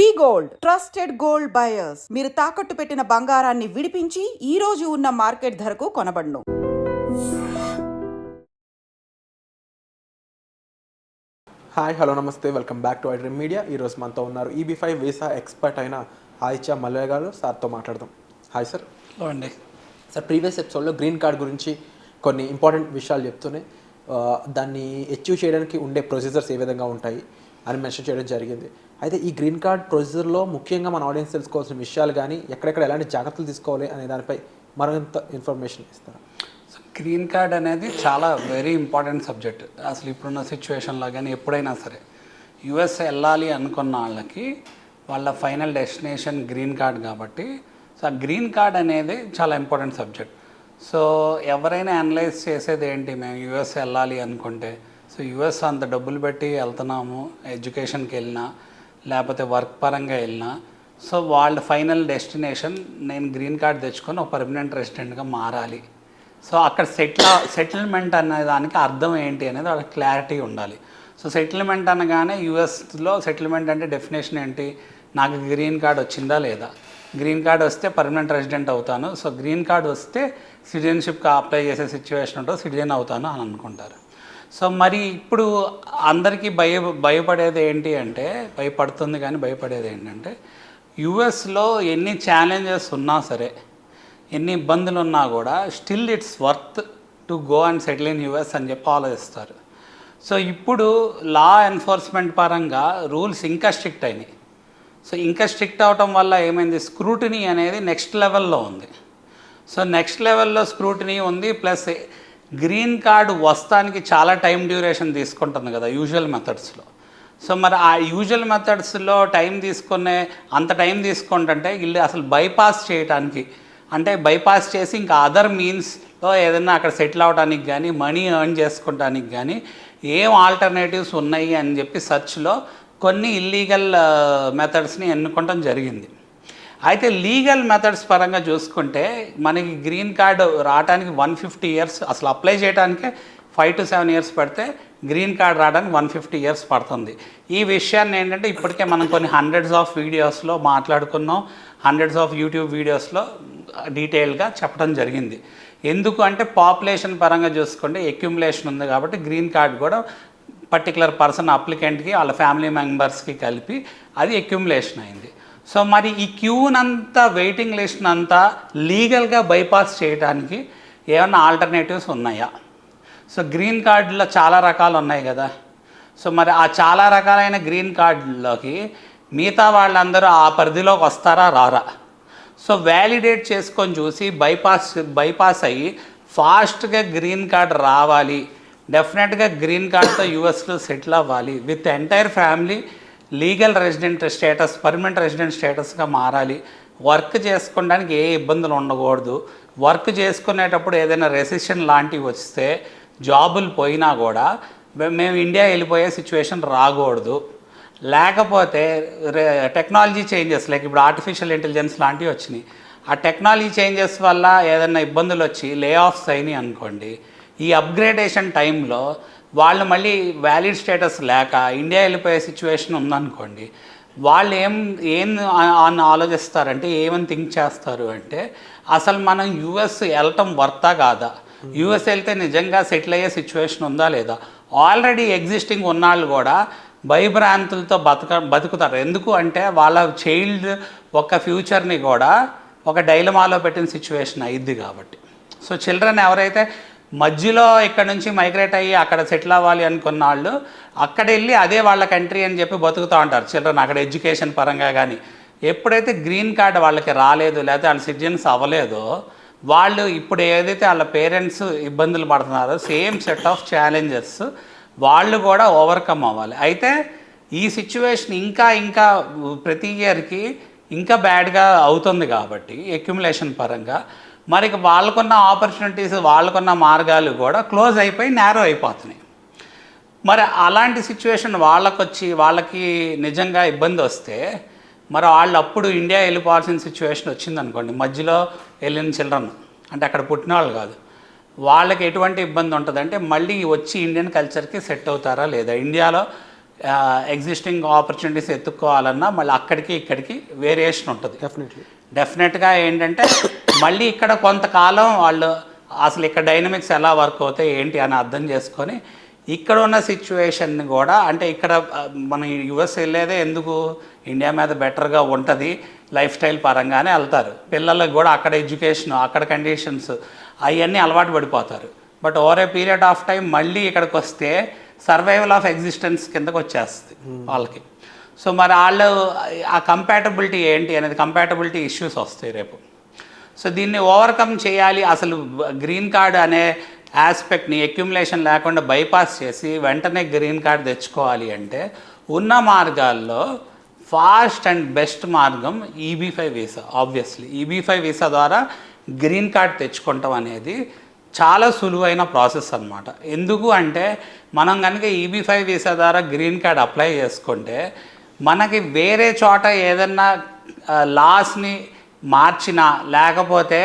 V gold trusted gold buyers. మీరు తాకట్టు పెట్టిన బంగారాన్ని విడిపించి ఈ రోజు ఉన్న మార్కెట్ ధరకు కొనబడును. హాయ్ హలో నమస్తే. Welcome back to iDream Media. ఈరోజు మనతో ఉన్నారు ఈబీ ఫైవ్ వీసా ఎక్స్పర్ట్ అయిన ఆదిత్య మల్లయ్య గారు. సార్తో మాట్లాడదాం. Hi sir. హలో అండి సార్ ప్రీవియస్ ఎపిసోడ్లో గ్రీన్ కార్డ్ గురించి కొన్ని ఇంపార్టెంట్ విషయాలు చెప్తూనే ఆ, దాన్ని అచీవ్ చేయడానికి ఉండే ప్రొసీజర్స్ ఏ విధంగా ఉంటాయి అని మెన్షన్ చేయడం జరిగింది. అయితే ఈ గ్రీన్ కార్డ్ ప్రొసీజర్లో ముఖ్యంగా మన ఆడియన్స్ తెలుసుకోవాల్సిన విషయాలు కానీ ఎక్కడెక్కడ ఎలాంటి జాగ్రత్తలు తీసుకోవాలి అనే దానిపై మరింత ఇన్ఫర్మేషన్ ఇస్తారు? సో గ్రీన్ కార్డ్ అనేది చాలా వెరీ ఇంపార్టెంట్ సబ్జెక్ట్. అసలు ఇప్పుడున్న సిచ్యువేషన్లో కానీ ఎప్పుడైనా సరే యుఎస్ వెళ్ళాలి అనుకున్న వాళ్ళకి వాళ్ళ ఫైనల్ డెస్టినేషన్ గ్రీన్ కార్డ్ కాబట్టి సో ఆ గ్రీన్ కార్డ్ అనేది చాలా ఇంపార్టెంట్ సబ్జెక్ట్. సో ఎవరైనా అనలైజ్ చేసేది ఏంటి? మేము యుఎస్ వెళ్ళాలి అనుకుంటే సో యుఎస్ అంత డబ్బులు పెట్టి వెళ్తున్నాము ఎడ్యుకేషన్కి వెళ్ళినా లేకపోతే వర్క్ పరంగా వెళ్ళినా. సో వాళ్ళ ఫైనల్ డెస్టినేషన్ నేను గ్రీన్ కార్డ్ తెచ్చుకొని ఒక పర్మనెంట్ రెసిడెంట్గా మారాలి. సో అక్కడ సెటిల్ సెటిల్మెంట్ అనే దానికి అర్థం ఏంటి అనేది వాళ్ళకి క్లారిటీ ఉండాలి. సో సెటిల్మెంట్ అనగానే యూఎస్లో సెటిల్మెంట్ అంటే డెఫినేషన్ ఏంటి? నాకు గ్రీన్ కార్డ్ వచ్చిందా లేదా? గ్రీన్ కార్డ్ వస్తే పర్మనెంట్ రెసిడెంట్ అవుతాను. సో గ్రీన్ కార్డ్ వస్తే సిటిజన్షిప్కి అప్లై చేసే సిచ్యువేషన్ ఉంటుంది సిటిజన్ అవుతాను అని అనుకుంటారు. సో మరి ఇప్పుడు అందరికీ భయ భయపడేది ఏంటి అంటే భయపడుతుంది కానీ భయపడేది ఏంటంటే యుఎస్లో ఎన్ని ఛాలెంజెస్ ఉన్నా సరే ఎన్ని ఇబ్బందులు ఉన్నా కూడా still it's worth to go and settle in US అని చెప్పి ఆలోచిస్తారు. సో ఇప్పుడు లా ఎన్ఫోర్స్మెంట్ పరంగా రూల్స్ ఇంకా స్ట్రిక్ట్ అయినాయి. సో ఇంకా స్ట్రిక్ట్ అవటం వల్ల ఏమైంది? స్క్రూటినీ అనేది నెక్స్ట్ లెవెల్లో ఉంది. సో నెక్స్ట్ లెవెల్లో స్క్రూటినీ ఉంది ప్లస్ గ్రీన్ కార్డు వస్తానికి చాలా టైం డ్యూరేషన్ తీసుకుంటుంది కదా యూజువల్ మెథడ్స్లో. సో మరి ఆ యూజువల్ మెథడ్స్లో టైం తీసుకునే అంత టైం తీసుకుంటుంటే వీళ్ళు అసలు బైపాస్ చేయడానికి అంటే బైపాస్ చేసి ఇంకా అదర్ మీన్స్లో ఏదైనా అక్కడ సెటిల్ అవడానికి కానీ మనీ ఎర్న్ చేసుకోవడానికి కానీ ఏం ఆల్టర్నేటివ్స్ ఉన్నాయి అని చెప్పి సర్చ్లో కొన్ని ఇల్లీగల్ మెథడ్స్ని ఎన్నుకోవడం జరిగింది. అయితే లీగల్ మెథడ్స్ పరంగా చూసుకుంటే మనకి గ్రీన్ కార్డు రావడానికి వన్ ఫిఫ్టీ ఇయర్స్ అసలు అప్లై చేయడానికే ఫైవ్ టు సెవెన్ ఇయర్స్ పడితే గ్రీన్ కార్డ్ రావడానికి వన్ ఫిఫ్టీ ఇయర్స్ పడుతుంది. ఈ విషయాన్ని ఏంటంటే ఇప్పటికే మనం కొన్ని హండ్రెడ్స్ ఆఫ్ వీడియోస్లో మాట్లాడుకున్నాం. హండ్రెడ్స్ ఆఫ్ యూట్యూబ్ వీడియోస్లో డీటెయిల్గా చెప్పడం జరిగింది. ఎందుకు అంటే పాపులేషన్ పరంగా చూసుకుంటే ఎక్యుములేషన్ ఉంది కాబట్టి గ్రీన్ కార్డ్ కూడా పర్టికులర్ పర్సన్ అప్లికెంట్కి వాళ్ళ ఫ్యామిలీ మెంబర్స్కి కలిపి అది ఎక్యుములేషన్ అయింది. సో మరి ఈ క్యూనంతా వెయిటింగ్ లిస్ట్ అంతా లీగల్గా బైపాస్ చేయడానికి ఏమన్నా ఆల్టర్నేటివ్స్ ఉన్నాయా? సో గ్రీన్ కార్డులో చాలా రకాలు ఉన్నాయి కదా. సో మరి ఆ చాలా రకాలైన గ్రీన్ కార్డులోకి మిగతా వాళ్ళందరూ ఆ పరిధిలోకి వస్తారా రారా? సో వ్యాలిడేట్ చేసుకొని చూసి బైపాస్ బైపాస్ అయ్యి ఫాస్ట్గా గ్రీన్ కార్డ్ రావాలి. డెఫినెట్గా గ్రీన్ కార్డ్తో యూఎస్లో సెటిల్ అవ్వాలి. With entire family legal resident status permanent resident స్టేటస్గా మారాలి. వర్క్ చేసుకోవడానికి ఏ ఇబ్బందులు ఉండకూడదు. వర్క్ చేసుకునేటప్పుడు ఏదైనా రెసిషన్ లాంటివి వస్తే జాబులు పోయినా కూడా మేము ఇండియా వెళ్ళిపోయే సిచ్యువేషన్ రాకూడదు. లేకపోతే టెక్నాలజీ చేంజెస్ లైక్ ఇప్పుడు ఆర్టిఫిషియల్ ఇంటెలిజెన్స్ లాంటివి వచ్చినాయి. ఆ టెక్నాలజీ చేంజెస్ వల్ల ఏదైనా ఇబ్బందులు వచ్చి లే ఆఫ్స్ అయినాయి అనుకోండి. ఈ అప్గ్రేడేషన్ టైంలో వాళ్ళు మళ్ళీ వ్యాలిడ్ స్టేటస్ లేక ఇండియా వెళ్ళిపోయే సిచ్యువేషన్ ఉందనుకోండి వాళ్ళు ఏం ఏం అని ఆలోచిస్తారంటే ఏమని థింక్ చేస్తారు అంటే అసలు మనం యూఎస్ వెళ్ళటం వర్తా కాదా? యుఎస్ వెళ్తే నిజంగా సెటిల్ అయ్యే సిచ్యువేషన్ ఉందా లేదా? ఆల్రెడీ ఎగ్జిస్టింగ్ ఉన్నాళ్ళు కూడా భయభ్రాంతులతో బతక బతుకుతారు. ఎందుకు అంటే వాళ్ళ చైల్డ్ ఒక ఫ్యూచర్ని కూడా ఒక డైలమాలో పెట్టిన సిచ్యువేషన్ అయింది కాబట్టి. సో చిల్డ్రన్ ఎవరైతే మధ్యలో ఇక్కడ నుంచి మైగ్రేట్ అయ్యి అక్కడ సెటిల్ అవ్వాలి అనుకున్న వాళ్ళు అక్కడ వెళ్ళి అదే వాళ్ళ కంట్రీ అని చెప్పి బతుకుతూ ఉంటారు. చిల్డ్రన్ అక్కడ ఎడ్యుకేషన్ పరంగా కానీ ఎప్పుడైతే గ్రీన్ కార్డ్ వాళ్ళకి రాలేదు లేకపోతే వాళ్ళ సిటిజన్స్ అవ్వలేదో వాళ్ళు ఇప్పుడు ఏదైతే వాళ్ళ పేరెంట్స్ ఇబ్బందులు పడుతున్నారో సేమ్ సెట్ ఆఫ్ ఛాలెంజెస్ వాళ్ళు కూడా ఓవర్కమ్ అవ్వాలి. అయితే ఈ సిచ్యువేషన్ ఇంకా ఇంకా ప్రతి ఇయర్కి ఇంకా బ్యాడ్గా అవుతుంది కాబట్టి అక్యుములేషన్ పరంగా మరి వాళ్ళకున్న ఆపర్చునిటీస్ వాళ్ళకున్న మార్గాలు కూడా క్లోజ్ అయిపోయి నేరో అయిపోతున్నాయి. మరి అలాంటి సిచ్యువేషన్ వాళ్ళకి వచ్చి వాళ్ళకి నిజంగా ఇబ్బంది వస్తే మరి వాళ్ళు అప్పుడు ఇండియా వెళ్ళిపోవాల్సిన సిచ్యువేషన్ వచ్చింది అనుకోండి మధ్యలో వెళ్ళిన చిల్డ్రన్ అంటే అక్కడ పుట్టిన వాళ్ళు కాదు వాళ్ళకి ఎటువంటి ఇబ్బంది ఉంటుందంటే మళ్ళీ వచ్చి ఇండియన్ కల్చర్కి సెట్ అవుతారా లేదా? ఇండియాలో ఎగ్జిస్టింగ్ ఆపర్చునిటీస్ ఎత్తుక్కోవాలన్నా మళ్ళీ అక్కడికి ఇక్కడికి వేరియేషన్ ఉంటుంది. డెఫినెట్లీ డెఫినెట్గా ఏంటంటే మళ్ళీ ఇక్కడ కొంతకాలం వాళ్ళు అసలు ఇక్కడ డైనమిక్స్ ఎలా వర్క్ అవుతాయి ఏంటి అని అర్థం చేసుకొని ఇక్కడ ఉన్న సిచ్యువేషన్ని కూడా అంటే ఇక్కడ మన యుఎస్ వెళ్ళేదే ఎందుకు ఇండియా మీద బెటర్గా ఉంటుంది లైఫ్ స్టైల్ పరంగానే వెళ్తారు. పిల్లలకు కూడా అక్కడ ఎడ్యుకేషన్ అక్కడ కండిషన్స్ అవన్నీ అలవాటు పడిపోతారు. But over a period of time మళ్ళీ ఇక్కడికి వస్తే సర్వైవల్ ఆఫ్ ఎగ్జిస్టెన్స్ కిందకు వచ్చేస్తుంది వాళ్ళకి. సో మరి వాళ్ళు ఆ కంపాటబిలిటీ ఏంటి అనేది కంపాటబిలిటీ ఇష్యూస్ వస్తాయి రేపు. సో దీన్ని ఓవర్కమ్ చేయాలి. అసలు గ్రీన్ కార్డ్ అనే ఆస్పెక్ట్ని అక్యుములేషన్ లేకుండా బైపాస్ చేసి వెంటనే గ్రీన్ కార్డ్ తెచ్చుకోవాలి అంటే ఉన్న మార్గాల్లో ఫాస్ట్ అండ్ బెస్ట్ మార్గం EB five visa obviously EB five visa ద్వారా గ్రీన్ కార్డ్ తెచ్చుకుంటాం అనేది చాలా సులువైన ప్రాసెస్ అన్నమాట. ఎందుకు అంటే మనం కనుక ఈబీ ఫైవ్ వీసా ద్వారా గ్రీన్ కార్డ్ అప్లై చేసుకుంటే మనకి వేరే చోట ఏదన్నా లాస్ని మార్చినా లేకపోతే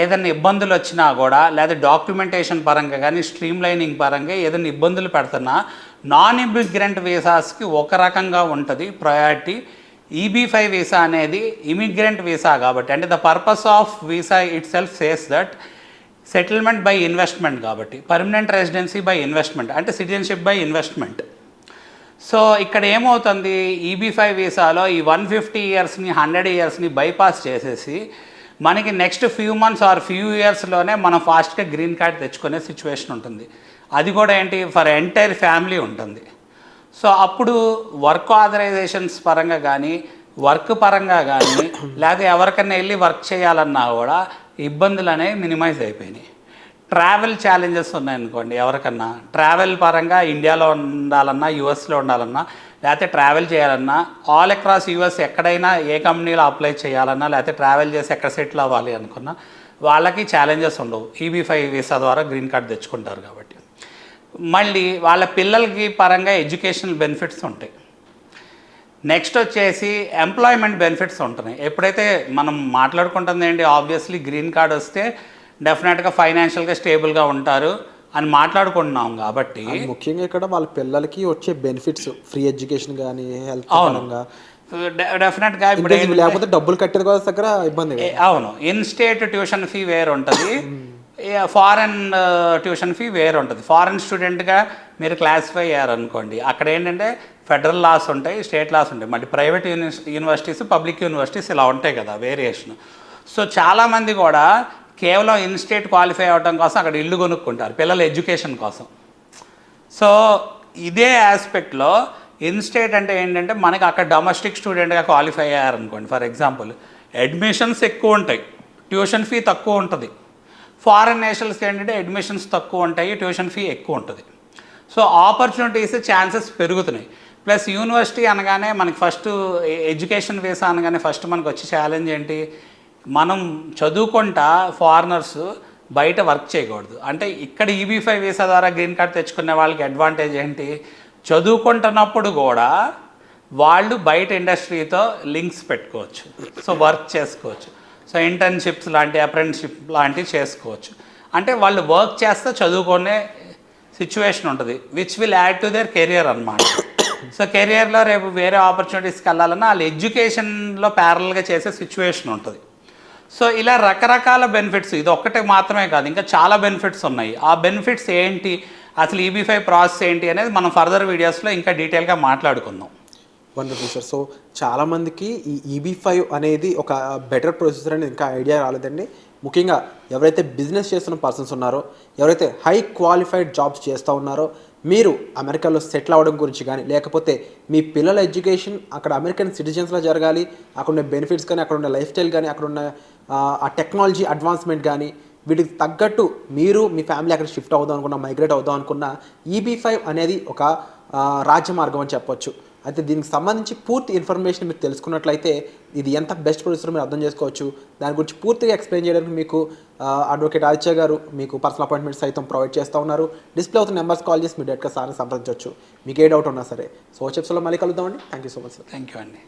ఏదైనా ఇబ్బందులు వచ్చినా కూడా లేదా డాక్యుమెంటేషన్ పరంగా కానీ స్ట్రీమ్ లైనింగ్ పరంగా ఏదైనా ఇబ్బందులు పెడుతున్నా నాన్ ఇమిగ్రెంట్ వీసాస్కి ఒక రకంగా ఉంటుంది ప్రయారిటీ. ఈబీ ఫైవ్ వీసా అనేది ఇమిగ్రెంట్ వీసా కాబట్టి అంటే the purpose of visa itself says that settlement by investment కాబట్టి పర్మనెంట్ రెసిడెన్సీ బై ఇన్వెస్ట్మెంట్ అంటే సిటిజన్షిప్ బై ఇన్వెస్ట్మెంట్. సో ఇక్కడ ఏమవుతుంది? ఈబీ ఫైవ్ వీసాలో ఈ వన్ ఫిఫ్టీ ఇయర్స్ని హండ్రెడ్ ఇయర్స్ని బైపాస్ చేసేసి మనకి next few months or few ఇయర్స్లోనే మనం ఫాస్ట్గా గ్రీన్ కార్డ్ తెచ్చుకునే సిచ్యువేషన్ ఉంటుంది. అది కూడా ఏంటి? ఫర్ ఎంటైర్ ఫ్యామిలీ ఉంటుంది. సో అప్పుడు వర్క్ ఆథరైజేషన్స్ పరంగా కానీ వర్క్ పరంగా కానీ లేకపోతే ఎవరికైనా వెళ్ళి వర్క్ చేయాలన్నా కూడా ఇబ్బందులు అనేవి మినిమైజ్ అయిపోయినాయి. ట్రావెల్ ఛాలెంజెస్ ఉన్నాయనుకోండి ఎవరికన్నా. ట్రావెల్ పరంగా ఇండియాలో ఉండాలన్నా యూఎస్లో ఉండాలన్నా లేకపోతే ట్రావెల్ చేయాలన్నా ఆల్ అక్రాస్ యుఎస్ ఎక్కడైనా ఏ కంపెనీలో అప్లై చేయాలన్నా లేకపోతే ట్రావెల్ చేసి ఎక్కడ సెటిల్ అవ్వాలి అనుకున్నా వాళ్ళకి ఛాలెంజెస్ ఉండవు. ఈబీ ఫైవ్ వీసా ద్వారా గ్రీన్ కార్డ్ తెచ్చుకుంటారు కాబట్టి. మళ్ళీ వాళ్ళ పిల్లలకి పరంగా ఎడ్యుకేషనల్ బెనిఫిట్స్ ఉంటాయి. నెక్స్ట్ వచ్చేసి ఎంప్లాయ్మెంట్ బెనిఫిట్స్ ఉంటున్నాయి. ఎప్పుడైతే మనం మాట్లాడుకుంటుంది ఏంటి ఆబ్వియస్లీ గ్రీన్ కార్డ్ వస్తే డెఫినెట్గా ఫైనాన్షియల్గా స్టేబుల్గా ఉంటారు అని మాట్లాడుకుంటున్నాం కాబట్టి ముఖ్యంగా ఇక్కడ వాళ్ళ పిల్లలకి వచ్చే బెనిఫిట్స్ ఫ్రీ ఎడ్యుకేషన్ కానీ హెల్త్. పరంగా. డెఫినెట్గా ఇప్పుడు లేకపోతే డబ్బులు కట్టేది కూడా దగ్గర ఇబ్బంది అవును. ఇన్ స్టేట్ ట్యూషన్ ఫీ వేరు ఉంటుంది. ఫారెన్ ట్యూషన్ ఫీ వేరు ఉంటుంది. ఫారెన్ స్టూడెంట్గా మీరు క్లాసిఫై అయ్యారనుకోండి అక్కడ ఏంటంటే ఫెడరల్ లాస్ ఉంటాయి స్టేట్ లాస్ ఉంటాయి. మళ్ళీ ప్రైవేట్ యూనివర్సిటీస్ పబ్లిక్ యూనివర్సిటీస్ ఇలా ఉంటాయి కదా వేరియేషన్. సో చాలామంది కూడా కేవలం ఇన్స్టేట్ క్వాలిఫై అవ్వడం కోసం అక్కడ ఇల్లు కొనుక్కుంటారు పిల్లల ఎడ్యుకేషన్ కోసం. సో ఇదే ఆస్పెక్ట్లో ఇన్ స్టేట్ అంటే ఏంటంటే మనకి అక్కడ డొమెస్టిక్ స్టూడెంట్గా క్వాలిఫై అయ్యారనుకోండి ఫర్ ఎగ్జాంపుల్. అడ్మిషన్స్ ఎక్కువ ఉంటాయి ట్యూషన్ ఫీ తక్కువ ఉంటుంది. ఫారెన్ నేషనల్స్కి ఏంటంటే అడ్మిషన్స్ తక్కువ ఉంటాయి ట్యూషన్ ఫీ ఎక్కువ ఉంటుంది. సో ఆపర్చునిటీస్ ఛాన్సెస్ పెరుగుతున్నాయి. ప్లస్ యూనివర్సిటీ అనగానే మనకి ఫస్ట్ ఎడ్యుకేషన్ వేసా అనగానే ఫస్ట్ మనకు వచ్చే ఛాలెంజ్ ఏంటి? మనం చదువుకుంటా ఫారినర్స్ బయట వర్క్ చేయకూడదు. అంటే ఇక్కడ ఈబీ ఫైవ్ వీసా ద్వారా గ్రీన్ కార్డ్ తెచ్చుకునే వాళ్ళకి అడ్వాంటేజ్ ఏంటి? చదువుకుంటున్నప్పుడు కూడా వాళ్ళు బయట ఇండస్ట్రీతో లింక్స్ పెట్టుకోవచ్చు. సో వర్క్ చేసుకోవచ్చు. సో ఇంటర్న్షిప్స్ లాంటి అప్రెంటిషిప్ లాంటివి చేసుకోవచ్చు. అంటే వాళ్ళు వర్క్ చేస్తే చదువుకునే సిచ్యువేషన్ ఉంటుంది which will add to their career అనమాట సో కెరియర్లో రేపు వేరే ఆపర్చునిటీస్కి వెళ్ళాలన్నా వాళ్ళు ఎడ్యుకేషన్లో ప్యారల్గా చేసే సిచ్యువేషన్ ఉంటుంది. సో ఇలా రకరకాల బెనిఫిట్స్ ఇది ఒక్కటే మాత్రమే కాదు ఇంకా చాలా బెనిఫిట్స్ ఉన్నాయి. ఆ బెనిఫిట్స్ ఏంటి? అసలు ఈబీ ఫైవ్ ప్రాసెస్ ఏంటి అనేది మనం ఫర్దర్ వీడియోస్లో ఇంకా డీటెయిల్గా మాట్లాడుకుందాం. వండర్ఫుల్ సార్ సో చాలామందికి ఈ ఈబీ ఫైవ్ అనేది ఒక బెటర్ ప్రొసెసర్ అనేది ఇంకా ఐడియా రాలేదండి. ముఖ్యంగా ఎవరైతే బిజినెస్ చేస్తున్న పర్సన్స్ ఉన్నారో ఎవరైతే హై క్వాలిఫైడ్ జాబ్స్ చేస్తూ ఉన్నారో మీరు అమెరికాలో సెటిల్ అవ్వడం గురించి కానీ లేకపోతే మీ పిల్లల ఎడ్యుకేషన్ అక్కడ అమెరికన్ సిటిజన్స్లో జరగాలి అక్కడ ఉండే బెనిఫిట్స్ కానీ అక్కడ ఉన్న లైఫ్ స్టైల్ కానీ అక్కడ ఉన్న ఆ, టెక్నాలజీ అడ్వాన్స్మెంట్ కానీ వీటికి తగ్గట్టు మీరు మీ ఫ్యామిలీ అక్కడ షిఫ్ట్ అవుదాం అనుకున్న మైగ్రేట్ అవుదాం అనుకున్న ఈబీ ఫైవ్ అనేది ఒక రాజ్య రాజ్యమార్గం అని చెప్పొచ్చు. అయితే దీనికి సంబంధించి పూర్తి ఇన్ఫర్మేషన్ మీరు తెలుసుకున్నట్లయితే ఇది ఎంత బెస్ట్ ప్రొడ్యూసర్ మీరు అర్థం చేసుకోవచ్చు. దాని గురించి పూర్తిగా ఎక్స్ప్లెయిన్ చేయడానికి మీకు అడ్వకేట్ ఆదిత్య గారు మీకు పర్సనల్ అపాయింట్మెంట్ సైతం ప్రొవైడ్ చేస్తూ ఉన్నారు. డిస్ప్లే అవుతున్న నెంబర్స్ కాల్ చేసి మీరు డైరెక్ట్గా సార్ని సంప్రదించవచ్చు. మీకు ఏ డౌట్ ఉన్నా సరే. సో చెప్స్లో మళ్ళీ కలుద్దామండి. Thank you so much sir thank you అండి.